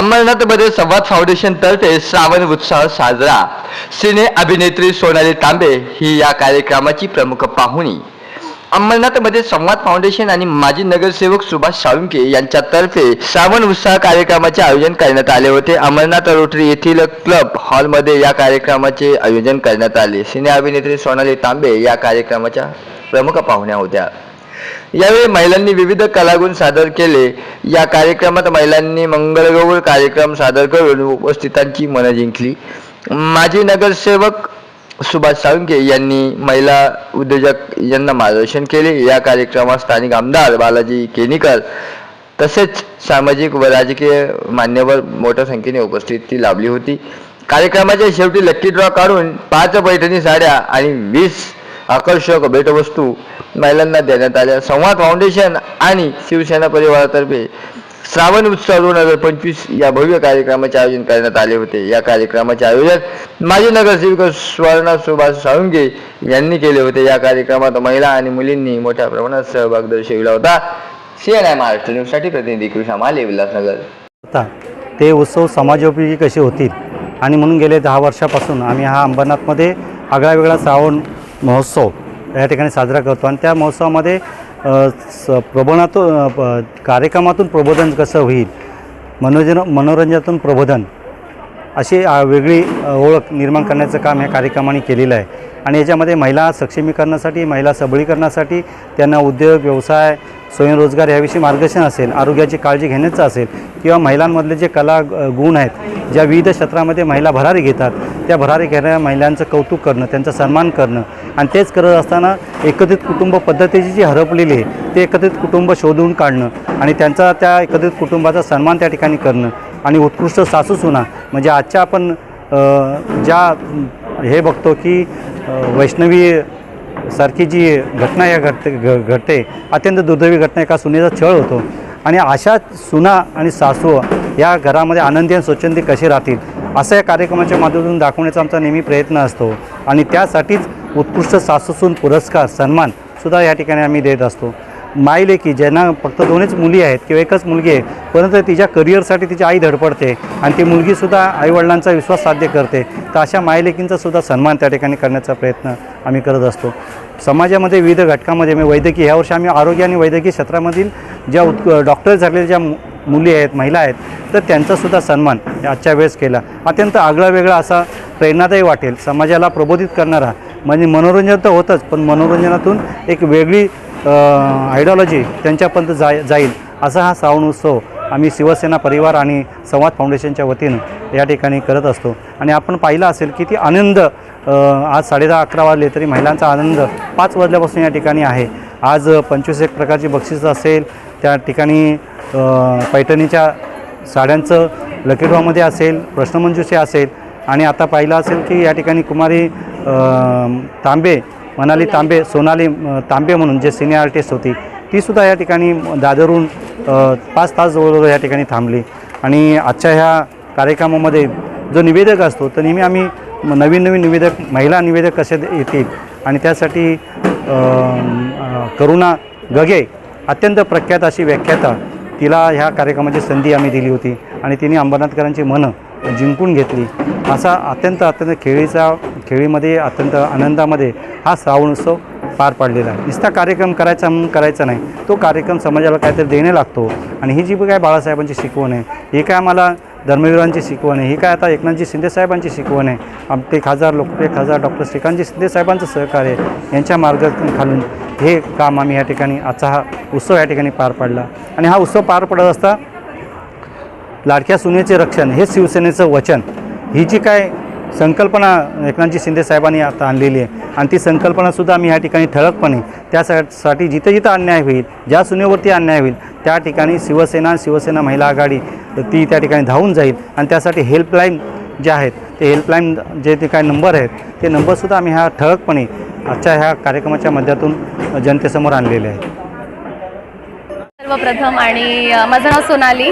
अंमरनाथमध्ये संवाद फाउंडेशन तर्फे श्रावण उत्सव साजरा. सिने अभिनेत्री सोनाली तांबे ही या कार्यक्रमाची प्रमुख पाहुणी. अंमरनाथमध्ये संवाद फाउंडेशन आणि माजी नगरसेवक सुभाष साळुंके यांच्यातर्फे श्रावण उत्साह कार्यक्रमाचे आयोजन करण्यात आले होते. अमरनाथ रोटरी येथील क्लब हॉलमध्ये या कार्यक्रमाचे आयोजन करण्यात आले. सिने अभिनेत्री सोनाली तांबे या कार्यक्रमाच्या प्रमुख पाहुण्या होत्या. यावेळी महिलांनी विविध कलागुण सादर केले. या कार्यक्रमात महिलांनी मंगळगौर कार्यक्रम सादर करून उपस्थितांची मनं जिंकली. माजी नगरसेवक सुभाष साळुंके यांनी महिला उद्योजक यांना मार्गदर्शन केले. या कार्यक्रमात स्थानिक आमदार बालाजी केनीकर तसेच सामाजिक व राजकीय मान्यवर मोठ्या संख्येने उपस्थिती लाभली होती. कार्यक्रमाच्या शेवटी लक्की ड्रॉ काढून पाच पैठणी साड्या आणि वीस आकर्षक भेटवस्तू महिलांना देण्यात आल्या. संवाद फाउंडेशन आणि शिवसेना परिवारातर्फे श्रावण उत्सव दोन हजार पंचवीस या भव्य कार्यक्रमाचे आयोजन करण्यात आले होते. या कार्यक्रमाचे आयोजन माजी नगरसेविका सुवर्णा सुभाष साळुंगे यांनी केले होते. या कार्यक्रमात महिला आणि मुलींनी मोठ्या प्रमाणात सहभाग दर्शविला होता. सीएनआय महाराष्ट्र न्यूजसाठी प्रतिनिधी कृष्णा माले उल्हासनगर आता ते उत्सव समाजोपयोगी कसे होतील? आणि म्हणून गेले दहा वर्षापासून आम्ही हा अंबरनाथमध्ये आगळा वेगळा श्रावण महोत्सव या ठिकाणी साजरा करतो. आणि त्या महोत्सवामध्ये स प्रबोधनातून कार्यक्रमातून प्रबोधन कसं होईल? मनोरंजन मनोरंजनातून प्रबोधन अशी वेगळी ओळख निर्माण करण्याचं काम या कार्यक्रमाने केलेलं आहे. आणि याच्यामध्ये महिला सक्षमीकरणासाठी महिला सबळीकरणासाठी त्यांना उद्योग व्यवसाय स्वयंरोजगार याविषयी मार्गदर्शन असेल आरोग्याची काळजी घेण्याचं असेल किंवा महिलांमधले जे कला गुण आहेत ज्या विविध क्षेत्रामध्ये महिला भरारी घेतात त्या भरारी घेणाऱ्या महिलांचं कौतुक करणं त्यांचा सन्मान करणं आणि तेच करत असताना एकत्रित कुटुंब पद्धतीची जी हरपलेली आहे ते एकत्रित कुटुंब शोधून काढणं आणि त्यांचा त्या एकत्रित कुटुंबाचा सन्मान त्या ठिकाणी करणं आणि उत्कृष्ट सासू सुना म्हणजे आजच्या आपण ज्या हे बघतो की वैष्णवी सारखी जी घटना या घडते घ घडते अत्यंत दुर्दैवी घटना एका सुनेचा छळ होतो. आणि अशा सुना आणि सासू या घरामध्ये आनंदी आणि स्वच्छंदी कसे राहतील असं या कार्यक्रमाच्या माध्यमातून दाखवण्याचा आमचा नेहमी प्रयत्न असतो. आणि त्यासाठीच उत्कृष्ट सासूसून पुरस्कार सन्मान सुद्धा या ठिकाणी आम्ही देत असतो. मायलेकी ज्यांना फक्त दोनच मुली आहेत किंवा एकच मुलगी आहे परंतु तिच्या करिअरसाठी तिची आई धडपडते आणि ती मुलगीसुद्धा आईवडिलांचा विश्वास साध्य करते. तर अशा मायलेकींचासुद्धा सन्मान त्या ठिकाणी करण्याचा प्रयत्न आम्ही करत असतो. समाजामध्ये विविध घटकामध्ये म्हणजे वैद्यकीय ह्या वर्षी आम्ही आरोग्य आणि वैद्यकीय क्षेत्रामधील ज्या उत् डॉक्टर झालेल्या ज्या मु- मुली आहेत महिला आहेत तर त्यांचासुद्धा सन्मान आजच्या वेळेस केला. अत्यंत आगळा वेगळा असा प्रेरणादायी वाटेल समाजाला प्रबोधित करणारा. म्हणजे मनोरंजन तर होतंच पण मनोरंजनातून एक वेगळी आयडिओलॉजी त्यांच्यापर्यंत जाय जाईल असा हा श्रावण उत्सव आम्ही शिवसेना परिवार आणि संवाद फाउंडेशनच्या वतीनं या ठिकाणी करत असतो. आणि आपण पाहिलं असेल की ती आनंद आज साडेदहा अकरा वाजले तरी महिलांचा आनंद पाच वाजल्यापासून या ठिकाणी आहे. आज पंचवीस एक प्रकारची बक्षिसं असेल त्या ठिकाणी पैठणीच्या साड्यांचं लकीड्रॉमध्ये असेल प्रश्नमंजुषे असेल. आणि आता पाहिलं असेल की या ठिकाणी कुमारी तांबे मनाली तांबे सोनाली तांबे म्हणून जे सिनियर आर्टिस्ट होती तीसुद्धा या ठिकाणी दादरून पाच तास जवळजवळ या ठिकाणी थांबली. आणि आजच्या ह्या कार्यक्रमामध्ये जो निवेदक असतो तर नेहमी आम्ही नवीन नवीन निवेदक महिला निवेदक कसे येतील? आणि त्यासाठी करुणा गगे अत्यंत प्रख्यात अशी व्याख्याता तिला ह्या कार्यक्रमाची संधी आम्ही दिली होती. आणि तिने अंबरनाथकरांची मनं जिंकून घेतली. असा अत्यंत अत्यंत खेळीचा खेळीमध्ये अत्यंत आनंदामध्ये हा श्रावण उत्सव पार पाडलेला आहे. नुसता कार्यक्रम करायचा म्हणून करायचा नाही. तो कार्यक्रम समाजाला काहीतरी देणे लागतो. आणि ही जी काय बाळासाहेबांची शिकवण आहे ही काय आम्हाला धर्मवीरांची शिकवण आहे ही काय आता एकनाथजी शिंदेसाहेबांची शिकवण आहे आमटे खासदार लोकप्रिय खासदार डॉक्टर श्रीकांतजी शिंदेसाहेबांचं सहकार्य यांच्या मार्गदर्शन खालून हे काम आम्ही या ठिकाणी आजचा हा उत्सव या ठिकाणी पार पाडला. आणि हा उत्सव पार पडत असता लाडक्या सुनेचे रक्षण हे शिवसेनेचं वचन ही जी काय संकल्पना एकनाथजी शिंदे साहेबांनी आता आणलेली आहे. आणि ती संकल्पनासुद्धा आम्ही ह्या ठिकाणी ठळकपणे त्यासाठी जिथं जिथं अन्याय होईल ज्या सुनेवरती अन्याय होईल त्या ठिकाणी शिवसेना आणि शिवसेना महिला आघाडी ती त्या ठिकाणी धावून जाईल. आणि त्यासाठी हेल्पलाईन जे आहेत ते हेल्पलाईन जे ते काय नंबर आहेत ते नंबरसुद्धा आम्ही ह्या ठळकपणे आजच्या ह्या कार्यक्रमाच्या माध्यमातून जनतेसमोर आणलेले आहेत. सर्वप्रथम आणि माझं नाव सोनाली.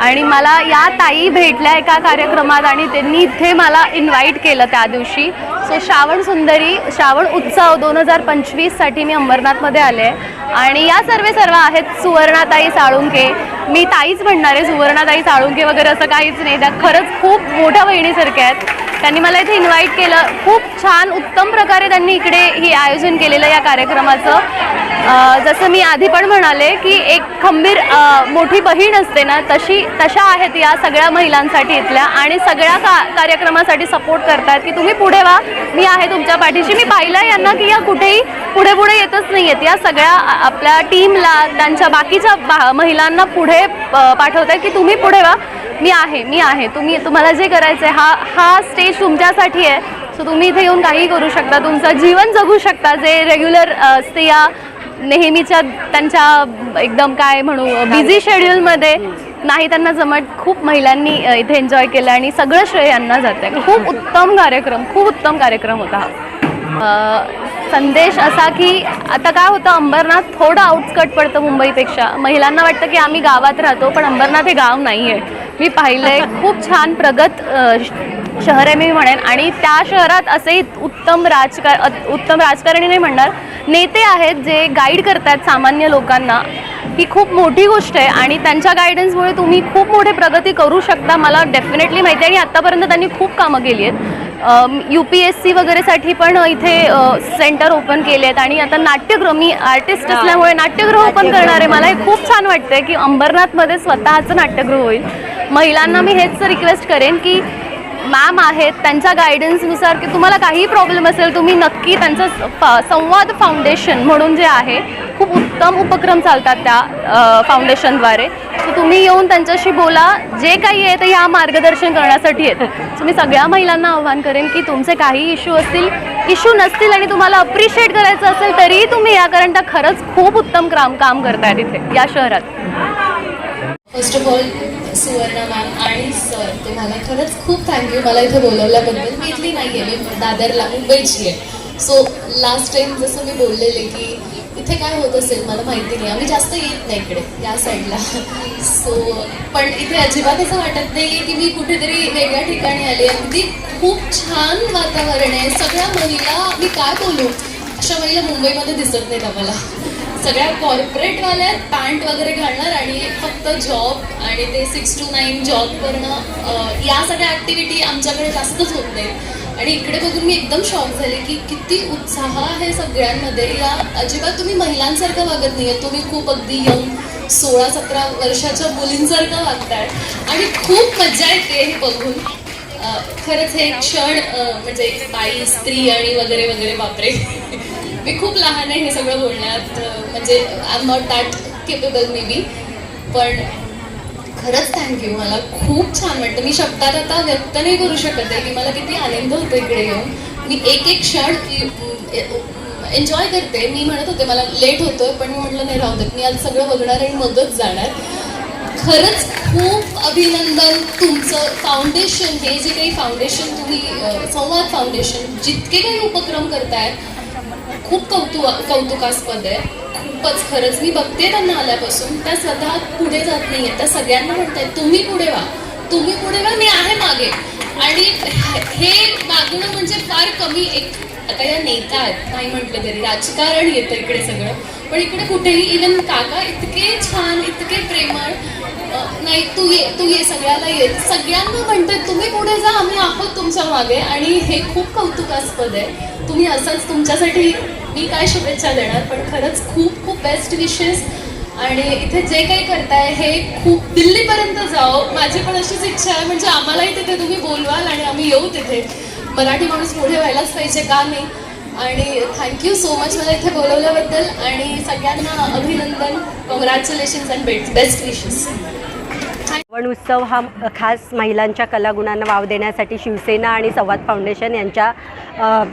आणि मला या ताई भेटल्या एका कार्यक्रमात आणि त्यांनी इथे मला इन्व्हाइट केलं त्या दिवशी. सो श्रावण सुंदरी श्रावण उत्सव दोन हजार पंचवीससाठी मी अंबरनाथमध्ये आले आहे. आणि या सर्वे सर्व आहेत सुवर्णाताई साळुंके. मी ताईच म्हणणार आहे सुवर्णाताई साळुंके वगैरे असं काहीच नाही. त्या खरंच खूप मोठ्या बहिणीसारख्या आहेत. त्यांनी मला इथे इन्व्हाइट केलं. खूप छान उत्तम प्रकारे त्यांनी इकडे हे आयोजन केलेलं या कार्यक्रमाचं. जसं मी आधी पण म्हणाले की एक खंबीर मोठी बहीण असते ना तशी तशा आहेत या सगळ्या महिलांसाठी इथल्या आणि सगळ्या का कार्यक्रमासाठी सपोर्ट करतात की तुम्ही पुढे व्हा मी आहे तुमच्या पाठीशी. मी पाहिलं यांना की या कुठेही पुढे पुढे येतच नाही आहेत या सगळ्या आपल्या टीमला त्यांच्या बाकीच्या बा महिलांना पुढे अ, पाठवतात की तुम्ही पुढे व्हा. मी आहे मी आहे. तुम्ही तुम्हाला जे करायचं आहे हा हा स्टेज तुमच्यासाठी आहे. सो तुम्ही इथे येऊन काही करू शकता. तुमचं जीवन जगू शकता. जे रेग्युलर स्त्रिया नेहमीच्या त्यांच्या एकदम काय म्हणू बिझी शेड्यूलमध्ये नाही त्यांना जमत. खूप महिलांनी इथे एन्जॉय केलं आणि सगळं श्रेय यांना जाते खूप उत्तम कार्यक्रम खूप उत्तम कार्यक्रम होता हा. संदेश असा की आता काय होतं अंबरनाथ थोडं आउटस्कट पडतं मुंबईपेक्षा. महिलांना वाटतं की आम्ही गावात राहतो पण अंबरनाथ हे गाव नाही आहे मी पाहिलंय. खूप छान प्रगत शहर आहे मी म्हणेन. आणि त्या शहरात असे उत्तम राजकार उत्तम राजकारणी नाही म्हणणार. नेते आहेत जे गाईड करतात सामान्य लोकांना. ही खूप मोठी गोष्ट आहे. आणि त्यांच्या गायडन्समुळे तुम्ही खूप मोठी प्रगती करू शकता. मला डेफिनेटली माहिती आहे. आणि आत्तापर्यंत त्यांनी खूप कामं केली आहेत. यू पी एस सी वगैरेसाठी पण इथे सेंटर ओपन केले आहेत. आणि आता नाट्यगृह मी आर्टिस्ट असल्यामुळे नाट्यगृह ओपन करणार आहे. मला हे खूप छान वाटतंय की अंबरनाथमध्ये स्वतःचं नाट्यगृह होईल. महिलांना मी हेच रिक्वेस्ट करेन की मॅम आहेत त्यांच्या गायडन्सनुसार की तुम्हाला काही प्रॉब्लेम असेल तुम्ही नक्की त्यांचं स- संवाद फाउंडेशन म्हणून जे आहे खूप उत्तम उपक्रम चालतात त्या फाउंडेशनद्वारे सो तुम्ही येऊन त्यांच्याशी बोला जे काही आहे ते ह्या मार्गदर्शन करण्यासाठी आहेत. सो मी सगळ्या महिलांना आव्हान करेन की तुमचे काही इश्यू असतील इश्यू नसतील आणि तुम्हाला अप्रिशिएट करायचं असेल तरीही तुम्ही या कारण त्या खरंच खूप उत्तम काम काम करतायत इथे या शहरात. First of all Suvarna ma'am आणि सर तुम्हाला खरंच खूप थँक्यू मला इथे बोलवल्याबद्दल मी इथली नाही आहे मी दादरला मुंबईची आहे. सो लास्ट टाइम जसं मी बोललेले की इथे काय होत असेल मला माहिती नाही. आम्ही जास्त येत नाही इकडे या साईडला सो पण इथे अजिबात असं वाटत नाही की मी कुठेतरी वेगळ्या ठिकाणी आले अगदी खूप छान वातावरण आहे. सगळ्या महिला मी काय बोलू? अशा महिला मुंबईमध्ये दिसत नाहीत आम्हाला. सगळ्या कॉर्पोरेटवाल्या पॅन्ट वगैरे घालणार आणि फक्त जॉब आणि ते सिक्स टू नाईन जॉब करणं या सगळ्या ॲक्टिव्हिटी आमच्याकडे जास्तच होत नाही आणि इकडे बघून मी एकदम शॉक झाले की किती उत्साह आहे सगळ्यांमध्ये. या अजिबात तुम्ही महिलांसारखं वागत नाही आहे तुम्ही खूप अगदी यंग सोळा सतरा वर्षाच्या मुलींसारखं वागताय. आणि खूप मजा येते हे बघून. खरंच हे क्षण म्हणजे बाई स्त्री आणि वगैरे वगैरे बापरे. मी खूप लहान आहे हे सगळं बोलण्यात म्हणजे I am not that capable may be पण खरंच थँक्यू मला खूप छान वाटतं. मी शब्दात आता व्यक्त नाही करू शकत आहे की मला किती आनंद होतो इकडे येऊन. मी एक एक क्षण एन्जॉय करते. मी म्हणत होते मला लेट होतोय पण मी म्हटलं नाही राहू देत. मी आज सगळं बघणार आणि मगच जाणार. खरंच खूप अभिनंदन तुमचं फाउंडेशन हे जे काही फाउंडेशन तुम्ही संवाद फाउंडेशन जितके काही उपक्रम करतायत खूप कौतुक कौतुकास्पद आहे. खूपच खरंच. मी बघते त्यांना आल्यापासून. त्या स्वतः पुढे जात नाही त्या सगळ्यांना म्हणतायत तुम्ही पुढे व्हा. तुम्ही पुढे व्हा. मी आहे मागे. आणि हे मागणं म्हणजे फार कमी एक आता या नेता आहेत. नाही म्हटलं तरी. राजकारण येतं इकडे सगळं. पण इकडे कुठेही इवन काका इतके छान इतके प्रेमळ नाही तू ये तू ये सगळ्याला ये. सगळ्यांना म्हणतात तुम्ही पुढे जा आम्ही आहोत तुमच्या मागे. आणि हे खूप कौतुकास्पद आहे. तुम्ही असंच तुमच्यासाठी मी काय शुभेच्छा देणार पण खरंच खूप खूप बेस्ट विशेस आणि इथे जे काही करताय हे खूप दिल्लीपर्यंत जाओ. माझी पण अशीच इच्छा आहे म्हणजे आम्हालाही तिथे तुम्ही बोलवाल आणि आम्ही येऊ तिथे. मराठी माणूस पुढे व्हायलाच पाहिजे का नाही? आणि थँक्यू सो मच मला इथे बोलवल्याबद्दल आणि सगळ्यांना अभिनंदन. Congratulations and best best wishes Shravan Utsav हा खास महिलांच्या कलागुणांना वाव देण्यासाठी शिवसेना आणि संवाद फाउंडेशन यांच्या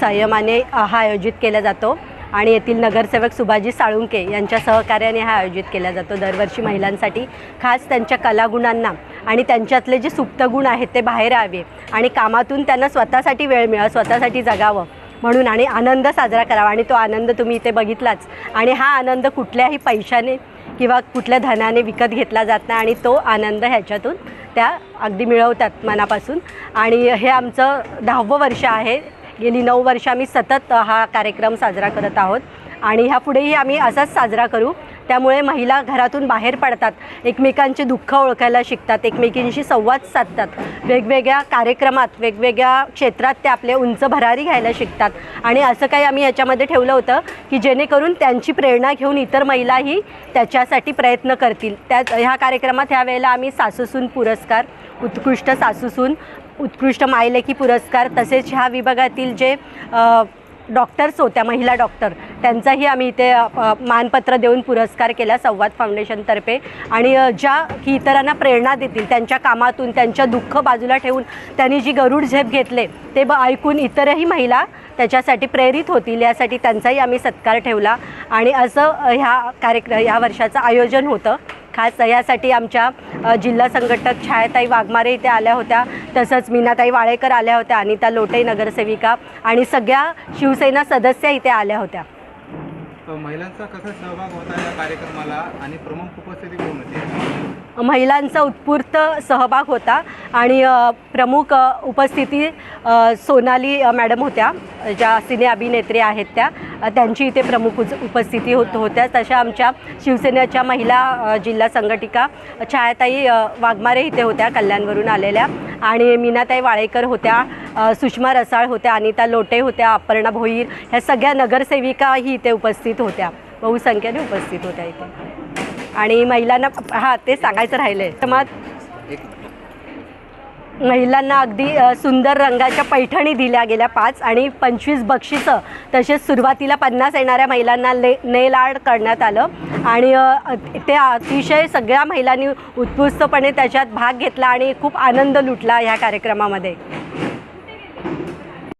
संयमाने हा आयोजित केला जातो. आणि येथील नगरसेवक सुभाजी साळुंके यांच्या सहकार्याने हा आयोजित केला जातो दरवर्षी महिलांसाठी. खास त्यांच्या कलागुणांना आणि त्यांच्यातले जे सुप्त गुण आहेत ते बाहेर यावे आणि कामातून त्यांना स्वतःसाठी वेळ मिळावा स्वतःसाठी जगावं. म्हणून आणि आनंद साजरा करावा. आणि तो आनंद तुम्ही इथे बघितलाच. आणि हा आनंद कुठल्याही पैशाने किंवा कुठल्या धनाने विकत घेतला जात नाही. आणि तो आनंद ह्याच्यातून त्या अगदी मिळवतात मनापासून. आणि हे आमचं दहावं वर्ष आहे. गेली नऊ वर्ष आम्ही सतत हा कार्यक्रम साजरा करत आहोत. आणि ह्या पुढेही आम्ही असाच साजरा करू. त्यामुळे महिला घरातून बाहेर पडतात. एकमेकांचे दुःख ओळखायला शिकतात. एकमेकींशी संवाद साधतात. वेगवेगळ्या कार्यक्रमात वेगवेगळ्या क्षेत्रात ते आपले उंच भरारी घ्यायला शिकतात. आणि असं काही आम्ही याच्यामध्ये ठेवलं होतं की जेणेकरून त्यांची प्रेरणा घेऊन इतर महिलाही त्याच्यासाठी प्रयत्न करतील. त्या ह्या कार्यक्रमात ह्या वेळेला आम्ही सासूसून पुरस्कार उत्कृष्ट सासूसून उत्कृष्ट मायलेखी पुरस्कार तसेच ह्या विभागातील जे डॉक्टर्स होत्या महिला डॉक्टर त्यांचाही आम्ही इथे मानपत्र देऊन पुरस्कार केला संवाद फाउंडेशनतर्फे आणि ज्या की इतरांना प्रेरणा देतील त्यांच्या कामातून त्यांच्या दुःख बाजूला ठेवून त्यांनी जी गरुड झेप घेतले ते ब ऐकून इतरही महिला त्याच्यासाठी प्रेरित होतील यासाठी त्यांचाही आम्ही सत्कार ठेवला. आणि असं ह्या कार्यक्रम ह्या वर्षाचं आयोजन होतं. खास यासाठी आमच्या जिल्हा संघटक छायाताई वाघमारे इथे आल्या होत्या. तसंच मीनाताई वाळेकर आल्या होत्या अनिता लोटे नगरसेविका आणि सगळ्या शिवसेना सदस्य इथे आल्या होत्या. महिलांचा कसा सहभाग होता या कार्यक्रमाला आणि प्रमुख उपस्थिती कोण होती? महिलांचा उत्स्फूर्त सहभाग होता आणि प्रमुख उपस्थिती सोनाली मॅडम होत्या ज्या सिने अभिनेत्री आहेत त्या त्यांची इथे प्रमुख उज- उपस्थिती होत होत्या. तशा आमच्या शिवसेनेच्या महिला जिल्हा संघटिका छायाताई वाघमारे इथे होत्या कल्याणवरून आलेल्या. आणि मीनाताई वाळेकर होत्या सुषमा रसाळ होत्या अनिता लोटे होत्या अपर्णा भोईर ह्या सगळ्या नगरसेविकाही इथे उपस्थित होत्या. बहुसंख्येने उपस्थित होत्या इथे. आणि महिलांना हां ते सांगायचं राहिलं आहे मग महिलांना अगदी सुंदर रंगाच्या पैठणी दिल्या गेल्या पाच आणि पंचवीस बक्षिसं तसेच सुरुवातीला पन्नास येणाऱ्या महिलांना ले नेल आर्ट करण्यात आलं. आणि ते अतिशय सगळ्या महिलांनी उत्कृष्टपणे त्याच्यात भाग घेतला आणि खूप आनंद लुटला ह्या कार्यक्रमामध्ये.